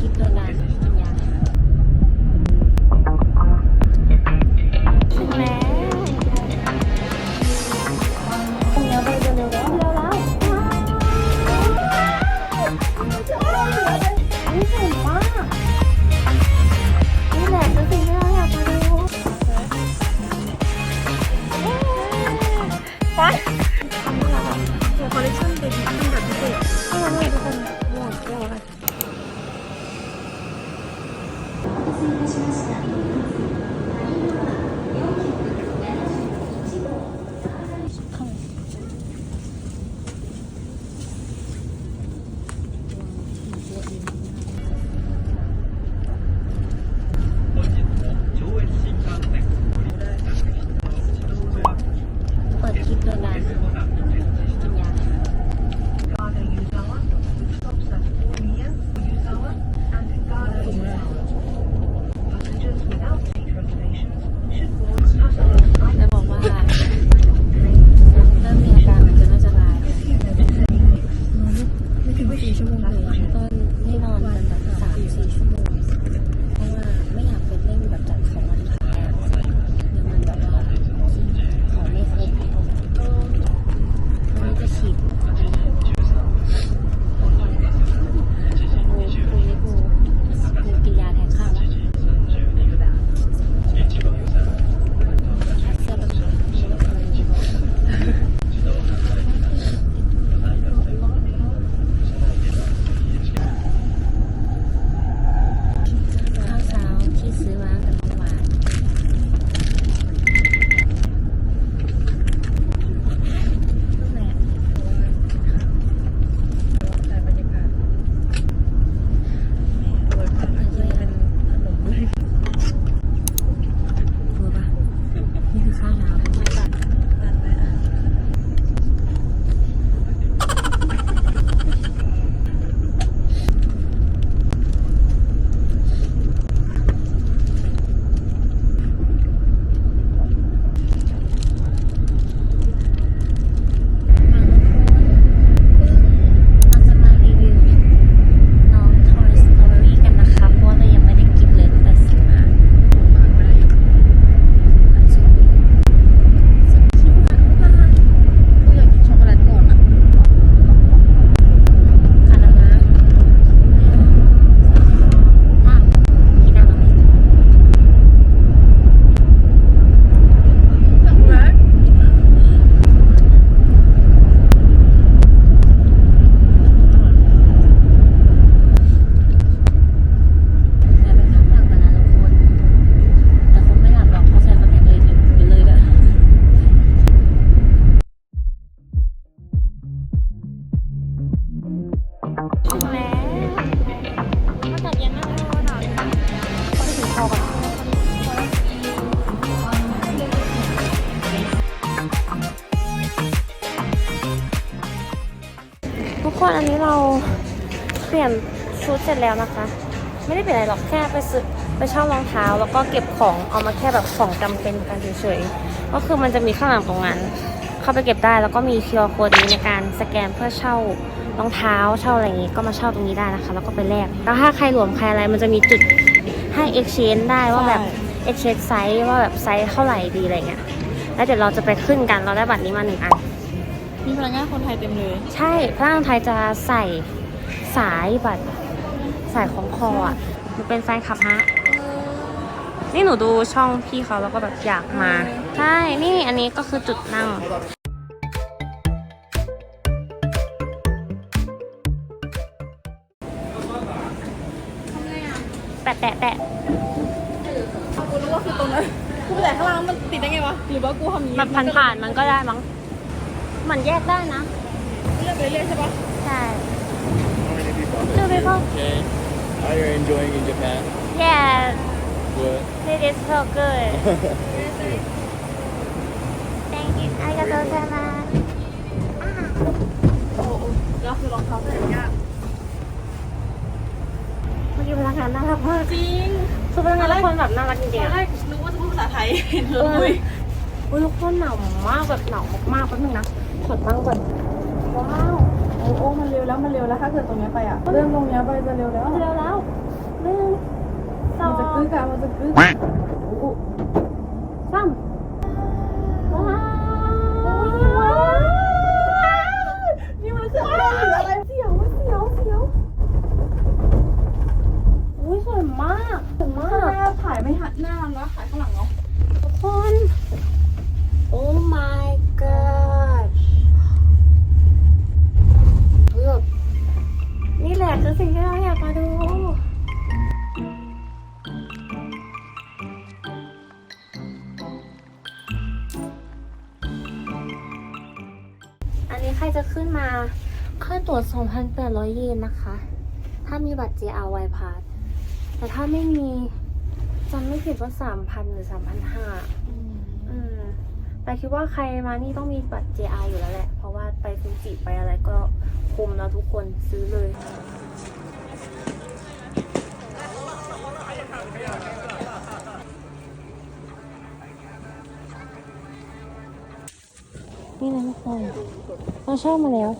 คลิป เปิ แล้วนะคะ ไม่ได้เปลี่ยนอะไรหรอกแค่ไปซื้อไปเช่ารองเท้า แล้วก็เก็บของเอามาแค่แบบของจำเป็นกันเฉยๆก็คือมันจะมีข้างหลังตรงนั้น เข้าไปเก็บได้แล้วก็มี QR code นี้ในการสแกนเพื่อเช่ารองเท้าเช่าอะไรอย่างงี้ก็มาเช่าตรงนี้ได้นะคะ แล้วก็ไปแลกแล้วถ้าใครหลวมใครอะไรมันจะมีจุดให้ exchange ได้ว่าแบบ exchange ไซส์ว่าแบบไซส์เท่าไหร่ดีอะไรเงี้ยแล้วเดี๋ยวเราจะไปขึ้นกันเราได้บัตรนี้มาหนึ่งอันมีพนักงานคนไทยเต็มเลย ใช่พระนางไทยจะใส่สายบัตร สายของคออะมันเป็นแฟนคลับฮะ นี่หนูดูช่องพี่เขาแล้วก็แบบอยากมา ใช่ นี่อันนี้ก็คือจุดนั่งแตะแตะแตะกูรู้ว่าคือตรงนั้นกูไปแต่ข้างล่างมันติดได้ไงวะ หรือว่ากูทำอย่างนี้แบบผ่านผ่านๆมันก็ได้มั้ง มันแยกได้นะ เลื่อนไปเรื่อยๆใช่ปะใช่ How many people? ดูไปพ่ อ Okay. Are you enjoying in Japan? yeah Good. it is so good thank you ありがとうございます โอ้โหแล้วคือรองเท้าใส่ยาก เมื่อกี้พนักงานน่ารักมาก จริง คือพนักงานทุกคนแบบน่ารักจริง ต ๆ อน อะ แรกนึกว่าจะพูดภาษาไทย เห็นเธ เอ อ อ คุย อุ้ยทุกคนหนาวมากแบบหนาวมากๆแป๊บนึงนะขอตั้งก่อน ว้าว โอ้โอ้มันเร็วแล้ว มันเร็วแล้ว ถ้าเกิดตรงเนี้ยไปอ่ะ เรื่องตรงเนี้ยไปจะเร็วแล้ว เร็วแล้ว ว มาค่าตั๋ว 2,800 เยนนะคะ ถ้ามีบัตร JR w i p a s s แต่ถ้าไม่มีจำไม่ผิดว่า 3,000 หรือ 3,500อืมแต่คิดว่าใครมานี่ต้องมีบัตร JR อยู่แล้วแหละ เพราะว่าไปฟูจิไปอะไรก็คุ้มแล้วทุกคนซื้อเลย นี่นะทุกคนเราเช่ามาแล้ว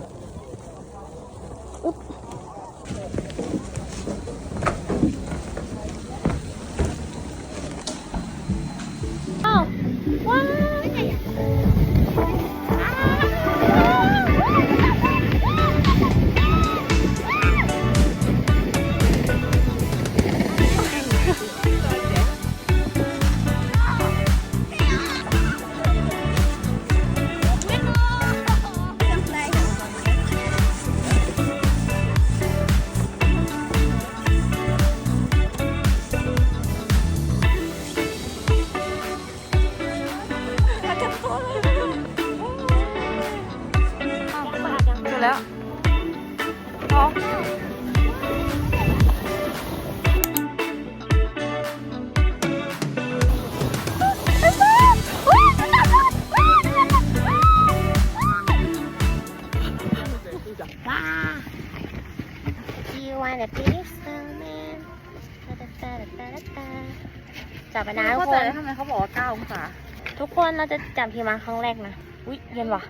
ทุกคนเราจะจับหิมะครั้งแรกนะอุ๊ยเย็นว่ะ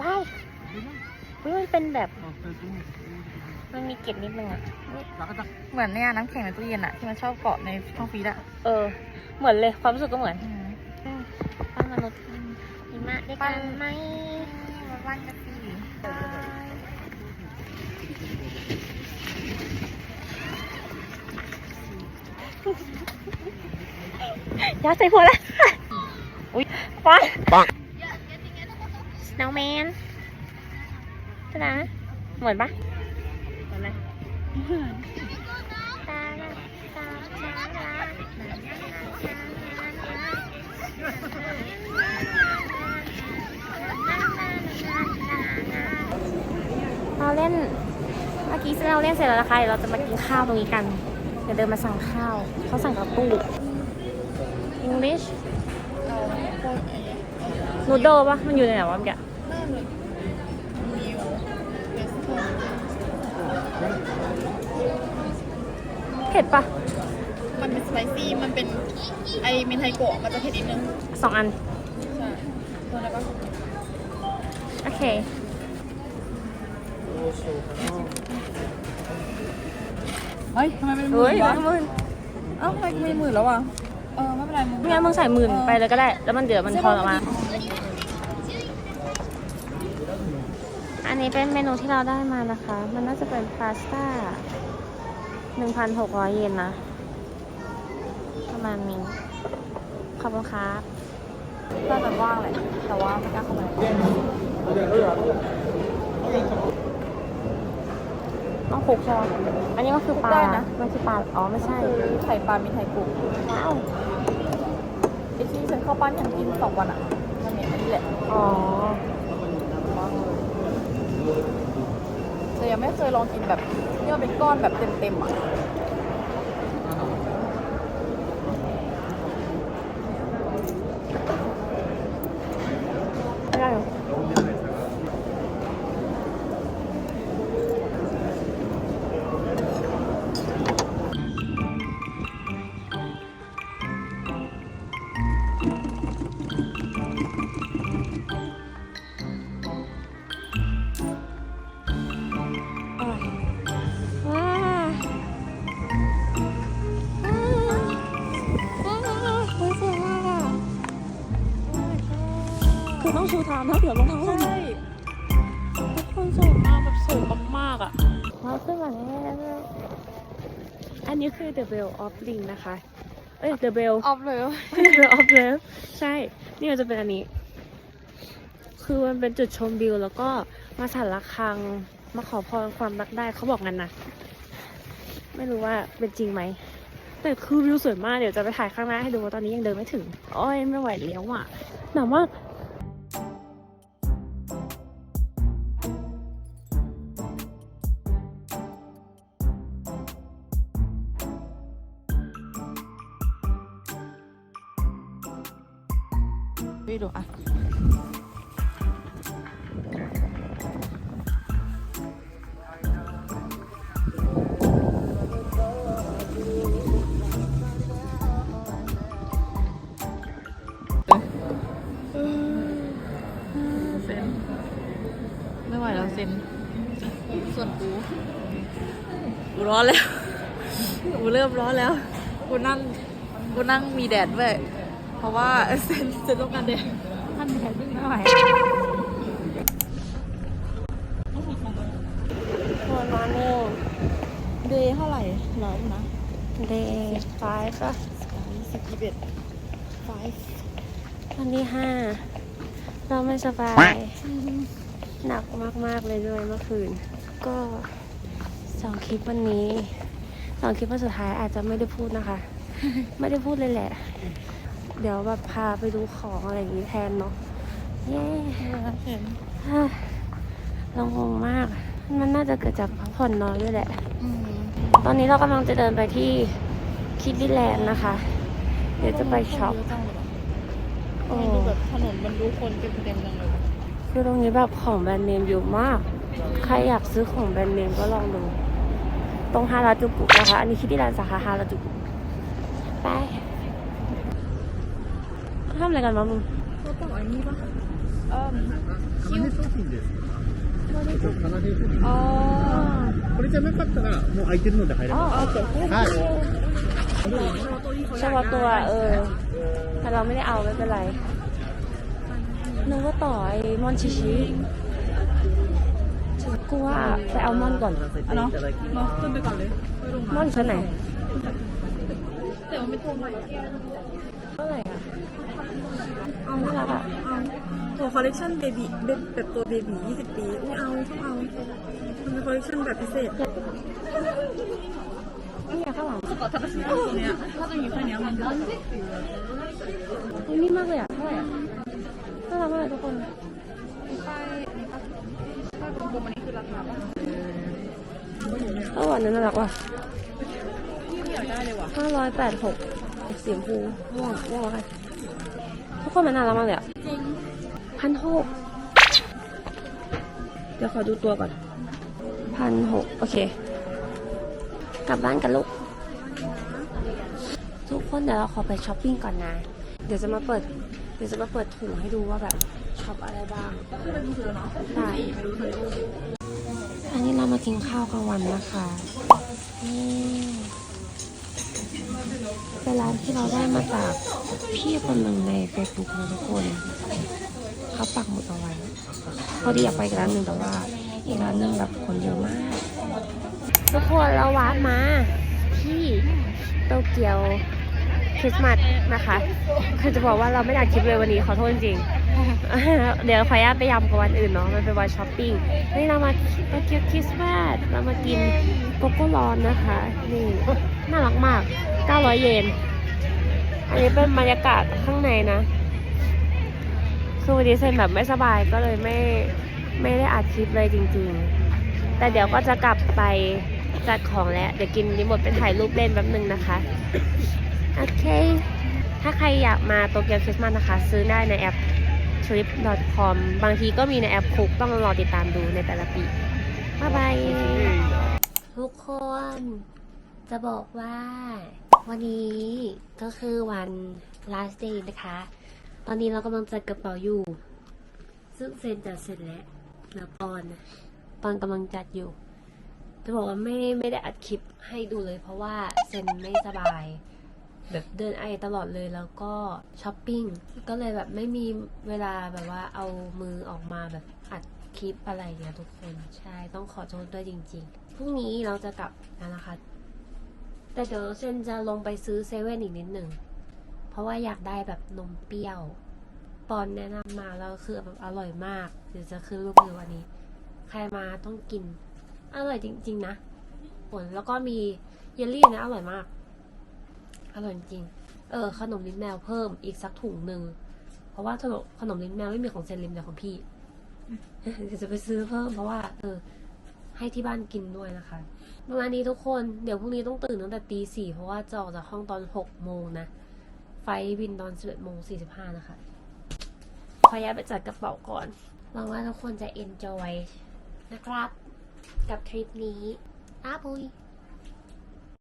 ว้าวอุ๊ยมันเป็นแบบ มันมีเกล็ดนิดนึงอะเหมือนเนี่ยน้ำแข็งในตู้เย็นอะที่มันชอบเกาะในช่องฟรีดอะเออ เหมือนเลยความรู้สึกก็เหมือนปั้นมนุษย์หิมะด้วยกันไหมมาบ้านกันสิยัดใส่หัวแล้ว อุ๊ยปังปัง snowman ใช่ไหมเหมือนปะเหมือนไหมเราเล่นเมื่อกี้เราเล่นเสร็จแล้วนะคะเดี๋ยวเราจะมากินข้าวตรงนี้กัน เดี๋ยวเดินมาสั่งข้าว เขาสั่งกับตู้ English นูโดปะมันอยู่ในไหนวะเมื่อกี้เผ็ดปะมันเป็นสไปซี่ มันเป็นไอเมนไทโกะมันจะเผ็ดนิดนึง สองอัน ใช่ตัวอะไรปะโอเค เฮ้ยทำไมเป็นหมื่เฮ้นยวะมึงเอ้าทำไมกูมีหมื่นแล้ววะ เออไม่เป็นไรมึง ไม่งั้นมึงใส่หมื่นไปเลยก็ได้ แล้วมันเดี๋ยวมันทอนออกมา อั นนี้เป็นเมนูที่เราได้มานะคะ มันน่าจะเป็นพาสต้า 1,600 เยนนะ ประมาณนี้ ขอบคุณครับน่าจะว่างแหละแต่ว่าไม่กล้าเข้าไปต้องคลุกใช่ไหมอันนี้มันคือปลา มันคือปลา อ๋อ ไม่ใช่คือไข่ปลา มีไทโกะว้าวไอที่ฉันเข้าบ้านฉันกินสองวันอะมันมีอันนี้แหละ อ๋อ แต่ยังไม่เคยลองกินแบบที่มันเป็นก้อนแบบเต็มๆอะ ชูทางนะเดี๋ยวรองเท้าใช่ทุกคนสวยมากแบบสวยมากๆอะเราขึ้นมาแล้วอันนี้คือ The Bell of Ring นะคะ เอ้ย The Bell ออฟเลย The Bell of Love ใช่ นี่มันจะเป็นอันนี้ คือมันเป็นจุดชมวิวแล้วก็มาสั่นระฆังมาขอพรความรักได้เขาบอกงั้นนะ ไม่รู้ว่าเป็นจริงไหม แต่คือวิวสวยมากเดี๋ยวจะไปถ่ายข้างหน้าให้ดูว่าตอนนี้ยังเดินไม่ถึง โอ้ยไม่ไหวแล้วอะหนาวมาก อนแล้วกูเริ่มร้อนแล้วกูนั่งกูนั่งมีแดดด้วยเพราะว่าเซนเซนต้องการแดดท่านแดดไม่ไหว Good morning เดย์เท่าไหร่ร้อยนะ day five อะสิบยี่สิบเอ็ดไฟวันที่ห้าเราไม่สบาย หนักมาก ๆ เลยด้วยเมื่อคืน ก็ สองคลิปวันนี้สองคลิปวันสุดท้ายอาจจะไม่ได้พูดนะคะ ไม่ได้พูดเลยแหละ เดี๋ยวแบบพาไปดูของอะไรอย่างนี้แทนเนาะเย้เห็นฮ่าเรางงมาก มันน่าจะเกิดจากพักผ่อนน้อยด้วยแหละอืมตอนนี้เรากำลังจะเดินไปที่คิดดิแลนด์นะคะ เดี๋ยวจะไปช็อปเยอะจังเลยโอ้มันดูแบบถนนมันดูคนเต็มเต็มๆจังเลยคือตรงนี้แบบของแบรนด์เนมเยอะมาก ใครอยากซื้อของแบรนด์เนมก็ลองดู ตรงฮาราจูกุนะคะ อันนี้คิดดิแลนด์สาขาฮาราจูกุไปทำอะไรกันวะมึง เขาต่ออันนี้ปะเอ่อ カナヘ商品です。カナヘ商品。 อ๋อ これじゃなかったら、もう空いてるので入れ อ๋อ ます。 โอเค はい。 เฉพาะตัว เออ แต่เราไม่ได้เอาไม่เป็นไรนึกว่าต่อไอ้มอนชิชิฉัน กูว่าไปเอามอนก่อนอะเนาะเนาะขึ้นไปก่อนเลยไปลงมมาอนชั้นไหนแต่มันเป็นตัวใหม่เท่าไหร่อะเอาน่ารักอะเอาตัวคอลเลคชันเบบี้แบบตัวเบบี้20ปีไม่เอาต้องเอามันเป็นคอลเลคชันแบบพิเศษนี่ไงข้างหลังขอทักษิณตัวเนี้ยถ้าจะมีแค่เนี้ยมันอุ้ยนี่มากเลยอะเท่าไหร่อะน่ารักมากเลยทุกคนป้ายป้าย กลมๆอันนี้คือราคาป่ะเออวันนั้นน่ารักว่ะที่อยากได้เลยว่ะห้าร้อยแปดหกสีชมพูม่วงม่วงอะไรทุกคนมันน่ารักมากเลยอะจริงพันหกเดี๋ยวขอดูตัวก่อนพันหกโอเค กลับบ้านกันลูกทุกคนเดี๋ยวเราขอไปช้อปปิ้งก่อนนะ เดี๋ยวจะมาเปิด เดี๋ยวจะมาเปิดถุงให้ดูว่าแบบ ช็อปอะไรบ้างก็คือเป็นมือถือเนาะใช่ไม่รู้เคยดูอันนี้เรามากินข้าวกลางวันนะคะนี่เป็นร้านที่เราได้มาจากพี่คนหนึ่งใน Facebook นะทุกคนเขาปักหมุดเอาไว้พอดีอยากไปร้านหนึ่งแต่ว่า อีกร้านหนึ่งแบบคนเยอะมาก ทุกคนเราวาร์ปมาที่โตเกียวคริสต์มาสนะคะคือจะบอกว่าเราไม่ได้อัดคลิปเลยวันนี้ขอโทษจริง เดี๋ยวขออนุญาตไปยำกับวันอื่นเนาะ มันเป็นวันช้อปปิ้ง นี่เรามาโตเกียวคริสต์มาสเรามากินโกโก้ร้อนนะคะ นี่ น่ารักมาก 900 เยน อันนี้เป็นบรรยากาศข้างในนะ คือวันนี้เซนแบบไม่สบายก็เลยไม่ไม่ได้อัดคลิปเลยจริงๆ แต่เดี๋ยวก็จะกลับไปจัดของแล้ว เดี๋ยวกินนี้หมดไปถ่ายรูปเล่นแป๊บนึงนะคะ โอเค ถ้าใครอยากมาโตเกียวคริสต์มาสนะคะ ซื้อได้ในแอป trip.com บางทีก็มีในแอปคุกต้องรอติดตามดูในแต่ละปี บ๊ายบาย ทุกคน จะบอกว่า วันนี้ก็คือวัน last day นะคะ ตอนนี้เรากำลังจัดกระเป๋าอยู่ ซึ่งเซนจัดเสร็จแล้วแล้วปอนนะปอนกำลังจัดอยู่จะบอกว่าไม่ไม่ได้อัดคลิปให้ดูเลยเพราะว่าเซนไม่สบาย แบบเดินไอตลอดเลยแล้วก็ช้อปปิ้งก็เลยแบบไม่มีเวลาแบบว่าเอามือออกมาแบบอัดคลิปอะไรเงี้ยทุกคนใช่ต้องขอโทษด้วยจริงๆพรุ่งนี้เราจะกลับแล้วนะคะ แต่เดี๋ยวเซนจะลงไปซื้อเซเว่นอีกนิดหนึ่งเพราะว่าอยากได้แบบนมเปรี้ยวปอนแนะนำมาแล้วคือแบบอร่อยมาก เดี๋ยวจะขึ้นรูปในวันนี้ ใครมาต้องกิน อร่อยจริง ๆ นะผลแล้วก็มีเยลลี่นะอร่อยมาก อร่อยจริง เออ ขนมลิ้นแมวเพิ่มอีกสักถุงหนึ่ง เพราะว่าขนมขนมลิ้นแมวไม่มีของเซนลิมแต่ของพี่เดี๋ยวจะไปซื้อเพิ่มเพราะว่า เออ ให้ที่บ้านกินด้วยนะคะประมาณนี้ทุกคน เดี๋ยวพรุ่งนี้ต้องตื่นตั้งแต่ตีสี่เพราะว่าจะออกจากห้องตอนหกโมงนะ ไฟบินตอนสิบเอ็ดโมงสี่สิบห้านะคะ ขออนุญาตไปจัดกระเป๋าก่อน หวังว่าทุกคนจะ enjoy นะครับ กับทริปนี้อาบุย